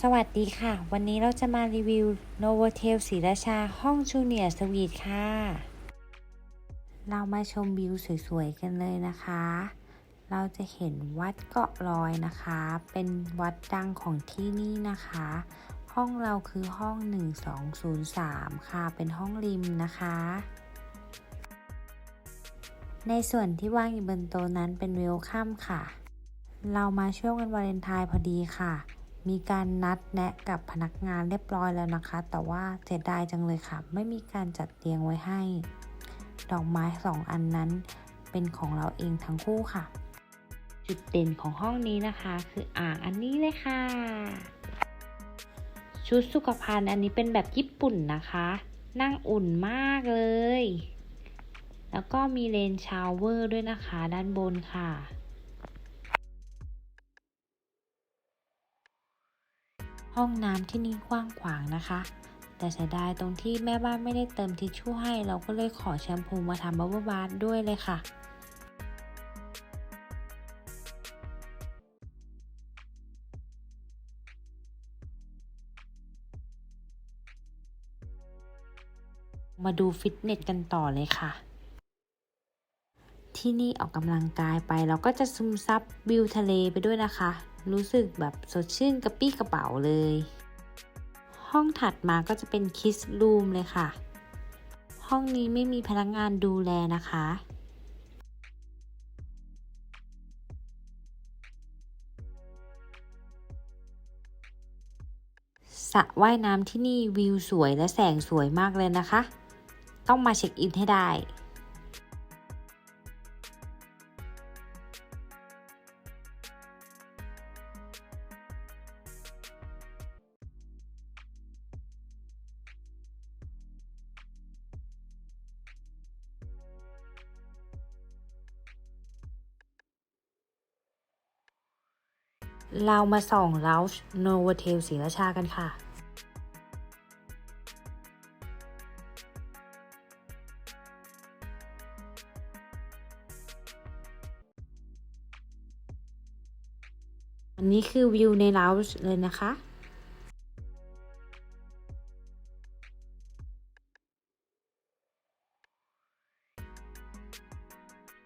สวัสดีค่ะ วันนี้เราจะมารีวิว Novotel ศรีราชาห้องจูเนียร์สวีทค่ะ เรามาชมวิวสวยๆ กันเลยนะคะ เราจะเห็นวัดเกาะลอยนะคะ เป็นวัดดังของที่นี่นะคะ ห้องเราคือห้อง 1203 ค่ะ เป็นห้องริมนะคะ ในส่วนที่ว่างอยู่บนโต๊ะนั้นเป็นเวลคัมค่ะ เรามาช่วงวันวาเลนไทน์พอดีค่ะ มีการนัดแนะกับพนักงานเรียบร้อยแล้วนะคะ แต่ว่าเสียดายจังเลยค่ะ ไม่มีการจัดเตียงไว้ให้ ดอกไม้สองอันนั้นเป็นของเราเองทั้งคู่ค่ะ จุดเด่นของห้องนี้นะคะ คืออ่างอันนี้เลยค่ะ ชุดสุขภัณฑ์อันนี้เป็นแบบญี่ปุ่นนะคะ นั่งอุ่นมากเลย แล้วก็มีเลนชาวเวอร์ด้วยนะคะ ด้านบนค่ะ ห้องน้ำที่นี่กว้างขวางนะคะ แต่เสียดายตรงที่แม่บ้านไม่ได้เติมทิชชู่ให้ เราก็เลยขอแชมพูมาทำบับเบิลบาร์ด้วยเลยค่ะมาดูฟิตเนสกันต่อเลยค่ะ ที่นี่ออกกำลังกายไปเราก็จะซึมซับวิวทะเลไปด้วยนะคะ รู้สึกแบบสดชื่นกระปี้กระเป๋าเลย ห้องถัดมาก็จะเป็นคิสรูมเลยค่ะ ห้องนี้ไม่มีพนักงานดูแลนะคะสระว่ายน้ำที่นี่วิวสวยและแสงสวยมากเลยนะคะ ต้องมาเช็คอินให้ได้ เรามาส่องลาวโนวเทลศรีราชากันค่ะ อันนี้คือวิวในลาวเลยนะคะ